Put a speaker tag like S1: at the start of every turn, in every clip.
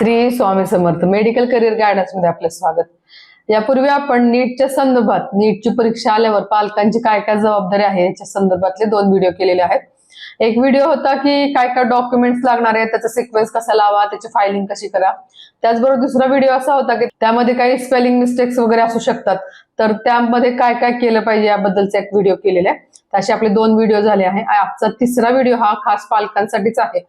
S1: Shri Swami Samarth medical career गायडन्समध्ये आपलं स्वागत. यापूर्वी आपण नीटच्या संदर्भात नीटची परीक्षा आल्यावर पालकांची काय काय जबाबदारी आहे याच्या संदर्भातले दोन व्हिडिओ केलेले आहेत. एक व्हिडिओ होता की काय काय डॉक्युमेंट्स लागणार आहेत त्याचा सिक्वेन्स कसा लावा त्याची फायलिंग कशी करा. त्याचबरोबर दुसरा व्हिडिओ असा होता की त्यामध्ये काही स्पेलिंग मिस्टेक्स वगैरे असू शकतात. तर त्यामध्ये काय काय केलं पाहिजे याबद्दलचा एक व्हिडिओ केलेला आहे. असे आपले दोन व्हिडिओ झाले आहे. आजचा तिसरा व्हिडिओ हा खास पालकांसाठीच आहे.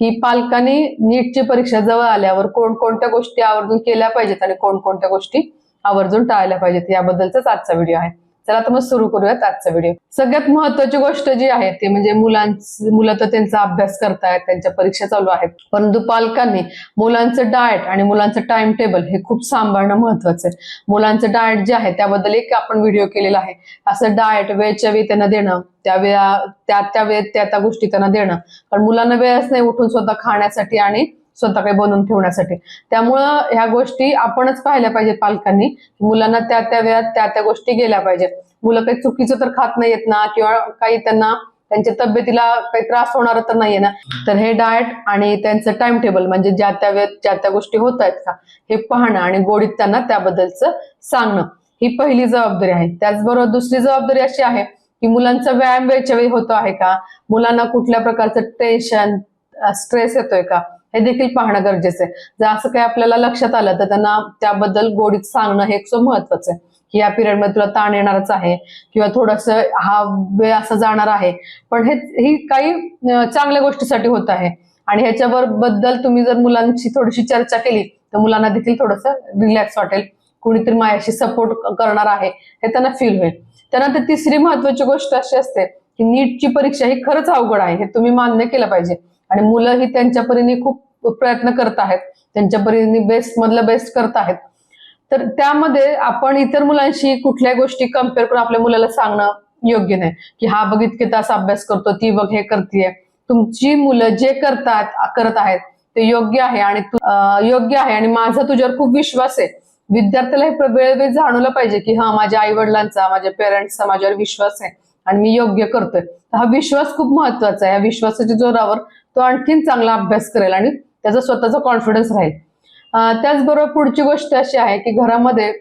S1: की पालकांनी नीटची परीक्षा जवळ आल्यावर कोणकोणत्या गोष्टी आवर्जून केल्या पाहिजेत आणि कोणकोणत्या गोष्टी आवर्जून टाळल्या पाहिजेत याबद्दलचाच आजचा व्हिडिओ आहे. चला तर मग सुरू करूयात आजचा व्हिडिओ सगळ्यात महत्वाची गोष्ट जी आहे ती म्हणजे मुलांच मुलं तर त्यांचा अभ्यास करतायत त्यांच्या परीक्षा चालू आहेत. परंतु पालकांनी मुलांचं डाएट आणि मुलांचं टाइम टेबल हे खूप सांभाळणं महत्वाचं आहे. मुलांचं डाएट जे आहे त्याबद्दल एक आपण व्हिडिओ केलेला आहे. असं डाएट वेळच्या वेळी त्यांना देणं त्या वेळा त्या त्या वेळेत त्या त्या गोष्टी त्यांना देणं. कारण मुलांना वेळच नाही उठून स्वतः खाण्यासाठी आणि स्वतः काही बनवून ठेवण्यासाठी. त्यामुळं ह्या गोष्टी आपणच पाहिल्या पाहिजेत पालकांनी. मुलांना त्या त्या वेळात त्या त्या गोष्टी गेल्या पाहिजेत. मुलं काही चुकीचं तर खात नाहीयेत ना किंवा काही त्यांना त्यांच्या तब्येतीला काही त्रास होणार तर नाहीये ना. तर हे डाएट आणि त्यांचं टाइम टेबल म्हणजे ज्या त्या वेळेत ज्या त्या गोष्टी होत आहेत का हे पाहणं आणि गोडीत त्यांना त्याबद्दलचं सांगणं. ही पहिली जबाबदारी आहे. त्याचबरोबर दुसरी जबाबदारी अशी आहे की मुलांचा व्यायाम वेळच्या वेळी होतो आहे का? मुलांना कुठल्या प्रकारचं टेन्शन स्ट्रेस येतोय का? हे देखील पाहणं गरजेचं आहे. जर असं काही आपल्याला लक्षात आलं तर त्यांना त्याबद्दल गोडीत सांगणं हे एक महत्वाचं आहे. की या पिरियडमध्ये तुला ताण येणारच आहे किंवा थोडस हा वेळ असा जाणार आहे. पण हे ही काही चांगल्या गोष्टीसाठी होत आहे. आणि ह्याच्यावर बद्दल तुम्ही जर मुलांची थोडीशी चर्चा केली तर मुलांना देखील थोडस रिलॅक्स वाटेल. कुणीतरी माझ्याशी सपोर्ट करणार आहे हे त्यांना फील होईल. त्यानंतर तिसरी महत्वाची गोष्ट अशी असते की नीटची परीक्षा ही खरंच अवघड आहे हे तुम्ही मान्य केलं पाहिजे. आणि मुलं ही त्यांच्या परीने खूप प्रयत्न करत आहेत. त्यांच्या परीने बेस्ट मधलं बेस्ट करत आहेत. तर त्यामध्ये आपण इतर मुलांशी कुठल्या गोष्टी कंपेअर करून आपल्या मुलाला सांगणं योग्य नाही. की हा बघ इतके तास अभ्यास करतो ती बघ हे करतीये. तुमची मुलं जे करतात करत आहेत ते योग्य आहे आणि योग्य आहे. आणि माझा तुझ्यावर खूप विश्वास आहे. विद्यार्थ्याला हे वेळ वेळोवेळी जाणवलं पाहिजे की हा माझ्या आई वडिलांचा माझ्या पेरेंट्सचा माझ्यावर विश्वास आहे. आणि मी योग्य करतोय. तर हा विश्वास खूप महत्त्वाचा आहे. या विश्वासाच्या जोरावर तो आणखीन चांगला अभ्यास करेल आणि त्याचा स्वतःचा कॉन्फिडन्स राहील. त्याचबरोबर पुढची गोष्ट अशी आहे की घरामध्ये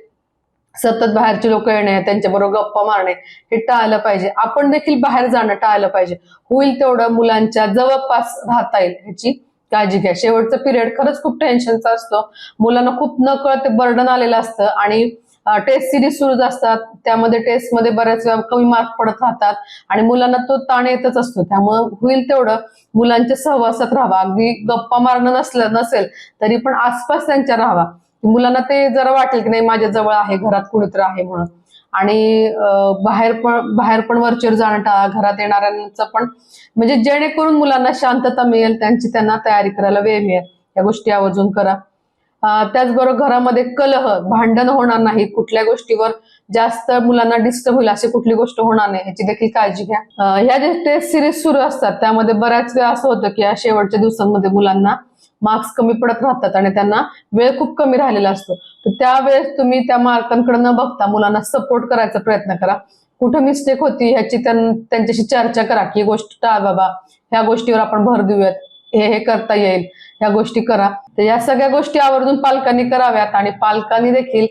S1: सतत बाहेरचे लोक येणे त्यांच्याबरोबर गप्पा मारणे हे टाळलं पाहिजे. आपण देखील बाहेर जाणं टाळलं पाहिजे. होईल तेवढं मुलांच्या जवळपास राहता येईल ह्याची काळजी घ्या. शेवटचा पिरियड खरंच खूप टेन्शनचा असतो. मुलांना खूप न कळत बर्डन आलेलं असतं आणि टेस्ट सिरीज सुरूच असतात. त्यामध्ये टेस्टमध्ये बऱ्याच वेळा कमी मार्क पडत राहतात. आणि मुलांना तो ताण येतच असतो. त्यामुळे होईल तेवढं मुलांच्या सहवासात राहावा. अगदी गप्पा मारणं नसलं नसेल तरी पण आसपास त्यांच्या राहावा. मुलांना ते जरा वाटेल की नाही माझ्या जवळ आहे घरात कुणीतरी आहे म्हणून. आणि बाहेर पण बाहेर पण वरचेर जाणं टाळा. घरात येणाऱ्यांचं पण म्हणजे जेणेकरून मुलांना शांतता मिळेल त्यांची त्यांना तयारी करायला वेळ मिळेल. या गोष्टी आवर्जून करा. त्याचबरोबर घरामध्ये कलह भांडण होणार नाही कुठल्या गोष्टीवर जास्त मुलांना डिस्टर्ब होईल अशी कुठली गोष्ट होणार नाही ह्याची देखील काळजी घ्या. ह्या जे टेस्ट सिरीज सुरू असतात त्यामध्ये बऱ्याच वेळा असं होतं की या शेवटच्या दिवसांमध्ये मुलांना मार्क्स कमी पडत राहतात आणि त्यांना वेळ खूप कमी राहिलेला असतो. तर त्यावेळेस तुम्ही त्या मार्कांकडे न बघता मुलांना सपोर्ट करायचा प्रयत्न करा. कुठं मिस्टेक होती ह्याची त्यांच्याशी चर्चा करा की ही गोष्ट टाळ बाबा ह्या गोष्टीवर आपण भर देऊयात. हे हे करता येईल. ह्या गोष्टी करा. तर या सगळ्या गोष्टी आवर्जून पालकांनी कराव्यात आणि पालकांनी देखील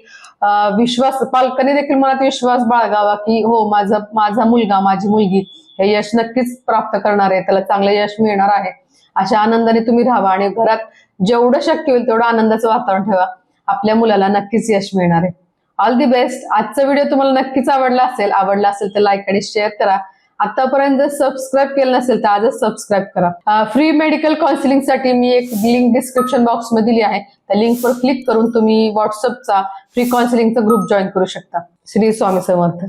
S1: विश्वास पालकांनी देखील मनात विश्वास बाळगावा की हो माझा माझा मुलगा माझी मुलगी हे यश नक्कीच प्राप्त करणार आहे. त्याला चांगलं यश मिळणार आहे. अशा आनंदाने तुम्ही राहावा आणि घरात जेवढं शक्य होईल तेवढं आनंदाचं वातावरण ठेवा. आपल्या मुलाला नक्कीच यश मिळणार आहे. ऑल दी बेस्ट आजचा व्हिडिओ तुम्हाला नक्कीच आवडला असेल आवडला असेल तर लाईक आणि शेअर करा. आतापर्यंत जर सबस्क्राईब केलं नसेल तर आजच सबस्क्राईब करा. फ्री मेडिकल काउन्सिलिंगसाठी मी एक लिंक डिस्क्रिप्शन बॉक्समध्ये दिली आहे. त्या लिंकवर क्लिक करून तुम्ही व्हॉट्सअपचा फ्री काउन्सिलिंगचा ग्रुप जॉईन करू शकता. श्री स्वामी समर्थ.